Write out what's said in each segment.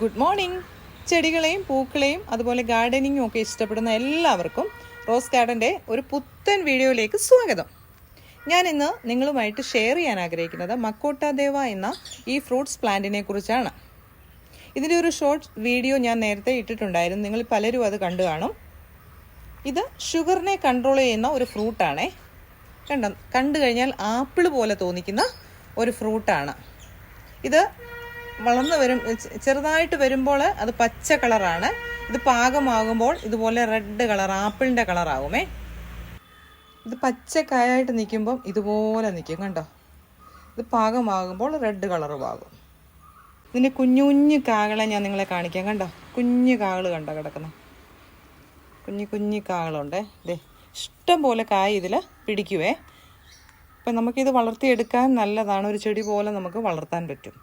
Good morning ചെടികളെയും പൂക്കളെയും അതുപോലെ ഗാർഡനിങ്ങും ഒക്കെ ഇഷ്ടപ്പെടുന്ന എല്ലാവർക്കും റോസ് ഗാർഡന്റെ ഒരു പുത്തൻ വീഡിയോയിലേക്ക് സ്വാഗതം. ഞാൻ ഇന്ന് നിങ്ങളുമായിട്ട് ഷെയർ ചെയ്യാൻ ആഗ്രഹിക്കുന്നത് മക്കോട്ട ദേവ എന്ന ഈ ഫ്രൂട്ട്സ് പ്ലാന്റിനെ കുറിച്ചാണ്. ഇതിന്റെ ഒരു ഷോർട്ട് വീഡിയോ ഞാൻ നേരത്തെ ഇട്ടിട്ടുണ്ടായിരുന്നു. നിങ്ങൾ പലരും അത് കണ്ടു കാണും. ഇത് ഷുഗറിനെ കൺട്രോൾ ചെയ്യുന്ന ഒരു ഫ്രൂട്ടാണേ കണ്ട? കണ്ടു കഴിഞ്ഞാൽ ആപ്പിൾ പോലെ തോന്നിക്കുന്ന ഒരു ഫ്രൂട്ടാണ് ഇത് വളർന്നു വരും ചെറുതായിട്ട് വരുമ്പോൾ അത് പച്ച കളറാണ്. ഇത് പാകമാകുമ്പോൾ ഇതുപോലെ റെഡ് കളർ ആപ്പിളിന്റെ കളറാകുമേ ഇത് പച്ചക്കായായിട്ട് നിൽക്കുമ്പം ഇതുപോലെ നിൽക്കും കണ്ടോ? ഇത് പാകമാകുമ്പോൾ റെഡ് കളറും ആകും ഇതിന്റെ കുഞ്ഞു കുഞ്ഞു കാകളെ ഞാൻ നിങ്ങളെ കാണിക്കാം കണ്ടോ? കുഞ്ഞു കാകൾ കണ്ടോ കിടക്കുന്നു കുഞ്ഞു കുഞ്ഞു കാകളുണ്ടേ ദേ ഇഷ്ടം പോലെ കായ ഇതിൽ പിടിക്കുവേ. അപ്പം നമുക്കിത് വളർത്തിയെടുക്കാൻ നല്ലതാണ്. ഒരു ചെടി പോലെ നമുക്ക് വളർത്താൻ പറ്റും.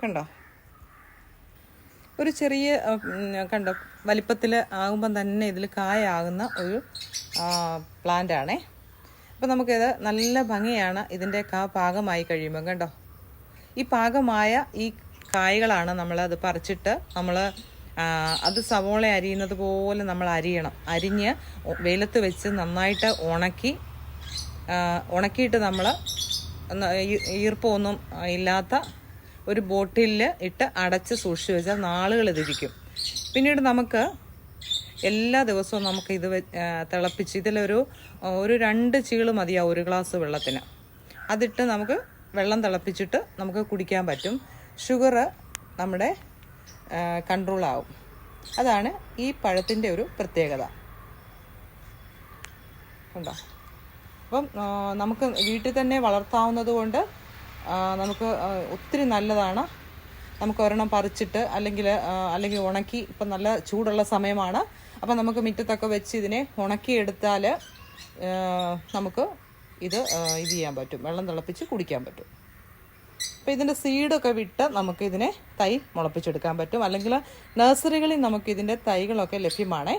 കണ്ടോ? ഒരു ചെറിയ കണ്ടോ? വലിപ്പത്തിൽ ആകുമ്പം തന്നെ ഇതിൽ കായാകുന്ന ഒരു പ്ലാന്റ് ആണേ അപ്പം നമുക്കിത് നല്ല ഭംഗിയാണ് ഇതിന്റെ കാ പാകമായി കഴിയുമ്പം കണ്ടോ? ഈ പാകമായ ഈ കായകളാണ് നമ്മൾ അത് പറിച്ചിട്ട് നമ്മൾ അത് സവോള അരിയുന്നത് പോലെ നമ്മൾ അരിയണം. അരിഞ്ഞ് വെയിലത്ത് വെച്ച് നന്നായിട്ട് ഉണക്കി ഉണക്കിയിട്ട് നമ്മൾ ഈർപ്പമൊന്നും ഇല്ലാത്ത ഒരു ബോട്ടിലിൽ ഇട്ട് അടച്ച് സൂക്ഷിച്ച് വെച്ചാൽ നാളുകൾ ഇതിരിക്കും. പിന്നീട് നമുക്ക് എല്ലാ ദിവസവും നമുക്ക് ഇത് തിളപ്പിച്ച് ഇതിലൊരു ഒരു രണ്ട് ചീൾ മതിയാവും ഒരു ഗ്ലാസ് വെള്ളത്തിന്. അതിട്ട് നമുക്ക് വെള്ളം തിളപ്പിച്ചിട്ട് നമുക്ക് കുടിക്കാൻ പറ്റും. ഷുഗർ നമ്മുടെ കൺട്രോൾ ആവും. അതാണ് ഈ പഴത്തിന്റെ ഒരു പ്രത്യേകത. ഉണ്ടോ? അപ്പം നമുക്ക് വീട്ടിൽ തന്നെ വളർത്താവുന്നത് കൊണ്ട് നമുക്ക് ഒത്തിരി നല്ലതാണ്. നമുക്ക് ഒരെണ്ണം പറിച്ചിട്ട് അല്ലെങ്കിൽ അല്ലെങ്കിൽ ഉണക്കി ഇപ്പം നല്ല ചൂടുള്ള സമയമാണ്. അപ്പം നമുക്ക് മുറ്റത്തൊക്കെ വെച്ച് ഇതിനെ ഉണക്കിയെടുത്താൽ നമുക്ക് ഇത് ഇത് ചെയ്യാൻ പറ്റും. വെള്ളം തിളപ്പിച്ച് കുടിക്കാൻ പറ്റും. അപ്പോൾ ഇതിന്റെ സീഡൊക്കെ വിട്ട് നമുക്ക് ഇതിനെ തൈ മുളപ്പിച്ചെടുക്കാൻ പറ്റും. അല്ലെങ്കിൽ നഴ്സറികളിൽ നമുക്ക് ഇതിന്റെ തൈകളൊക്കെ ലഭ്യമാണ്.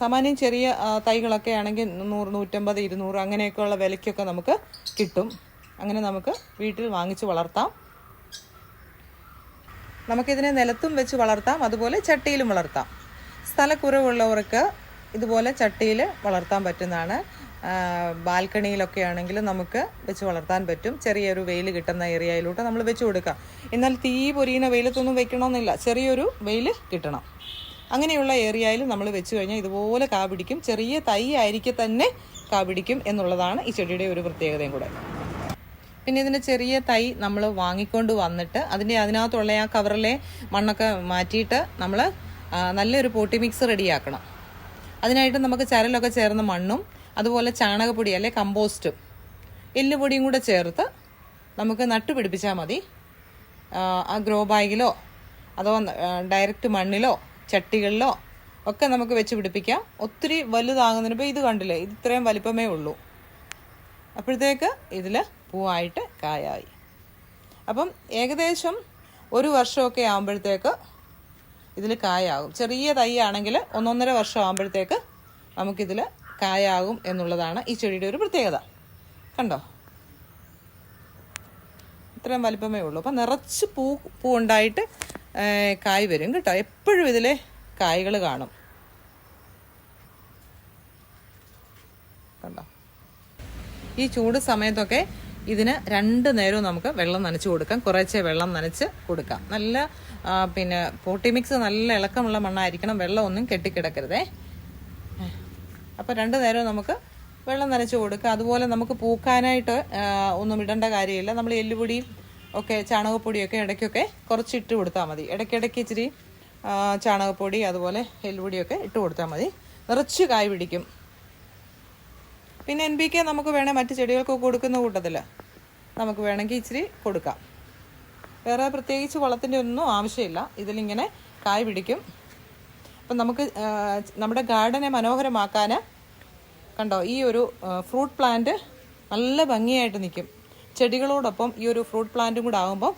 സാമാന്യം ചെറിയ തൈകളൊക്കെ ആണെങ്കിൽ നൂറ് നൂറ്റമ്പത് ഇരുന്നൂറ് അങ്ങനെയൊക്കെയുള്ള വിലയ്ക്കൊക്കെ നമുക്ക് കിട്ടും. അങ്ങനെ നമുക്ക് വീട്ടിൽ വാങ്ങിച്ച് വളർത്താം. നമുക്കിതിനെ നിലത്തും വെച്ച് വളർത്താം അതുപോലെ ചട്ടിയിലും വളർത്താം. സ്ഥലക്കുറവുള്ളവർക്ക് ഇതുപോലെ ചട്ടിയിൽ വളർത്താൻ പറ്റുന്നതാണ്. ബാൽക്കണിയിലൊക്കെ ആണെങ്കിൽ നമുക്ക് വെച്ച് വളർത്താൻ പറ്റും. ചെറിയൊരു വെയിൽ കിട്ടുന്ന ഏരിയയിലോട്ട് നമ്മൾ വെച്ച് കൊടുക്കാം. എന്നാൽ തീ പൊരിയുന്ന വെയിലത്തൊന്നും വെക്കണമെന്നില്ല. ചെറിയൊരു വെയിൽ കിട്ടണം. അങ്ങനെയുള്ള ഏരിയയിൽ നമ്മൾ വെച്ച് കഴിഞ്ഞാൽ ഇതുപോലെ കാ പിടിക്കും. ചെറിയ തൈ ആയിരിക്കെ തന്നെ കാ പിടിക്കും എന്നുള്ളതാണ് ഈ ചെടിയുടെ ഒരു പ്രത്യേകതയും കൂടെ. പിന്നെ ഇതിന്റെ ചെറിയ തൈ നമ്മൾ വാങ്ങിക്കൊണ്ട് വന്നിട്ട് അതിന്റെ അതിനകത്തുള്ള ആ കവറിലെ മണ്ണൊക്കെ മാറ്റിയിട്ട് നമ്മൾ നല്ലൊരു പോട്ടി മിക്സ് റെഡിയാക്കണം. അതിനായിട്ട് നമുക്ക് ചരലൊക്കെ ചേർന്ന മണ്ണും അതുപോലെ ചാണകപ്പൊടി അല്ലെ കമ്പോസ്റ്റും എല്ലുപൊടിയും കൂടെ ചേർത്ത് നമുക്ക് നട്ടു പിടിപ്പിച്ചാൽ മതി. ആ, ഗ്രോ ബാഗിലോ അതോ ഡയറക്റ്റ് മണ്ണിലോ ചട്ടികളിലോ ഒക്കെ നമുക്ക് വെച്ച് പിടിപ്പിക്കാം. ഒത്തിരി വലുതാകുന്നതിന് ഇപ്പോൾ ഇത് കണ്ടില്ലേ? ഇത് ഇത്രയും വലിപ്പമേ ഉള്ളൂ. അപ്പോഴത്തേക്ക് ഇതിൽ പൂവായിട്ട് കായായി. അപ്പം ഏകദേശം ഒരു വർഷമൊക്കെ ആകുമ്പോഴത്തേക്ക് ഇതിൽ കായാകും. ചെറിയ തൈ ആണെങ്കിൽ ഒന്നൊന്നര വർഷം ആകുമ്പോഴത്തേക്ക് നമുക്കിതിൽ കായാകും എന്നുള്ളതാണ് ഈ ചെടിയുടെ ഒരു പ്രത്യേകത. കണ്ടോ? ഇത്രയും വലിപ്പമേ ഉള്ളൂ. അപ്പം നിറച്ച് പൂ പൂ ഉണ്ടായിട്ട് കായ് വരും കേട്ടോ. എപ്പോഴും ഇതിൽ കായ്കൾ കാണും. കണ്ടോ? ഈ ചൂട് സമയത്തൊക്കെ ഇതിന് രണ്ട് നേരവും നമുക്ക് വെള്ളം നനച്ച് കൊടുക്കാം. കുറേശ്ശെ വെള്ളം നനച്ച് കൊടുക്കാം. നല്ല പിന്നെ പോട്ടി മിക്സ് നല്ല ഇളക്കമുള്ള മണ്ണായിരിക്കണം. വെള്ളം ഒന്നും കെട്ടിക്കിടക്കരുതേ. അപ്പോൾ രണ്ട് നേരവും നമുക്ക് വെള്ളം നനച്ച് കൊടുക്കുക അതുപോലെ നമുക്ക് പൂക്കാനായിട്ട് ഒന്നും ഇടേണ്ട കാര്യമില്ല. നമ്മൾ എല്ലുപൊടിയും ഒക്കെ ചാണകപ്പൊടിയൊക്കെ ഇടയ്ക്കൊക്കെ കുറച്ച് ഇട്ട് കൊടുത്താൽ മതി. ഇടയ്ക്കിടയ്ക്ക് ഇച്ചിരി ചാണകപ്പൊടി അതുപോലെ എല്ലുപൊടിയൊക്കെ ഇട്ട് കൊടുത്താൽ മതി. നിറച്ച് കായ് പിടിക്കും. പിന്നെ എൻ ബി കെ നമുക്ക് വേണേൽ മറ്റ് ചെടികൾക്കൊക്കെ കൊടുക്കുന്ന കൂട്ടത്തിൽ നമുക്ക് വേണമെങ്കിൽ ഇച്ചിരി കൊടുക്കാം. വേറെ പ്രത്യേകിച്ച് വളത്തിന്റെ ഒന്നും ആവശ്യമില്ല. ഇതിലിങ്ങനെ കായ് പിടിക്കും. അപ്പം നമുക്ക് നമ്മുടെ ഗാർഡനെ മനോഹരമാക്കാൻ കണ്ടോ ഈ ഒരു ഫ്രൂട്ട് പ്ലാന്റ് നല്ല ഭംഗിയായിട്ട് നിൽക്കും. ചെടികളോടൊപ്പം ഈ ഒരു ഫ്രൂട്ട് പ്ലാന്റും കൂടെ ആകുമ്പോൾ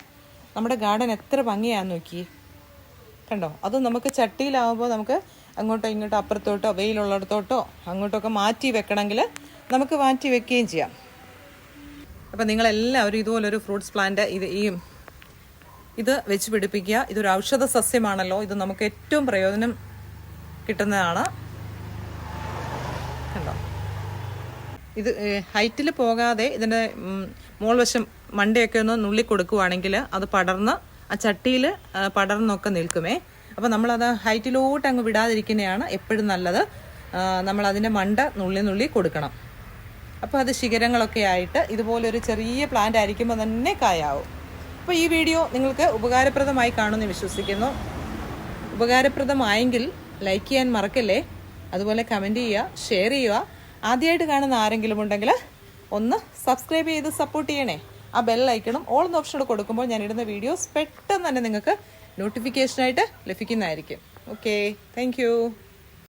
നമ്മുടെ ഗാർഡൻ എത്ര ഭംഗിയാന്ന് നോക്കി കണ്ടോ അത് നമുക്ക് ചട്ടിയിലാവുമ്പോൾ നമുക്ക് അങ്ങോട്ടോ ഇങ്ങോട്ടോ അപ്പുറത്തോട്ടോ വെയിലുള്ളിടത്തോട്ടോ അങ്ങോട്ടൊക്കെ മാറ്റി വെക്കണമെങ്കിൽ നമുക്ക് മാറ്റി വെക്കുകയും ചെയ്യാം. അപ്പം നിങ്ങളെല്ലാവരും ഇതുപോലൊരു ഫ്രൂട്ട്സ് പ്ലാന്റ് ഇത് ഈ ഇത് വെച്ച് പിടിപ്പിക്കുക. ഇതൊരു ഔഷധ സസ്യമാണല്ലോ. ഇത് നമുക്ക് ഏറ്റവും പ്രയോജനം കിട്ടുന്നതാണ്. കണ്ടോ? ഇത് ഹൈറ്റിൽ പോകാതെ ഇതിന്റെ മോൾ വശം മണ്ടയൊക്കെ ഒന്ന് നുള്ളി കൊടുക്കുവാണെങ്കിൽ അത് പടർന്ന് ആ ചട്ടിയിൽ പടർന്നൊക്കെ നിൽക്കുമേ. അപ്പോൾ നമ്മളത് ഹൈറ്റിലോട്ട് അങ്ങ് വിടാതിരിക്കുന്നതാണ് എപ്പോഴും നല്ലത്. നമ്മളതിന്റെ മണ്ട നുള്ളി നുള്ളി കൊടുക്കണം. അപ്പോൾ അത് ശിഖരങ്ങളൊക്കെ ആയിട്ട് ഇതുപോലൊരു ചെറിയ പ്ലാന്റ് ആയിരിക്കുമ്പോൾ തന്നെ കായാവും. അപ്പോൾ ഈ വീഡിയോ നിങ്ങൾക്ക് ഉപകാരപ്രദമായി കാണുമെന്ന് വിശ്വസിക്കുന്നു. ഉപകാരപ്രദമായെങ്കിൽ ലൈക്ക് ചെയ്യാൻ മറക്കല്ലേ? അതുപോലെ കമന്റ് ചെയ്യുക ഷെയർ ചെയ്യുക. ആദ്യമായിട്ട് കാണുന്ന ആരെങ്കിലും ഉണ്ടെങ്കിൽ ഒന്ന് സബ്സ്ക്രൈബ് ചെയ്ത് സപ്പോർട്ട് ചെയ്യണേ. ആ ബെൽ ഓൾ എന്ന ഓപ്ഷൻ കൊടുക്കുമ്പോൾ ഞാനിടുന്ന വീഡിയോസ് പെട്ടെന്ന് തന്നെ നിങ്ങൾക്ക് നോട്ടിഫിക്കേഷനായിട്ട് ലഭിക്കുന്നതായിരിക്കും. Okay thank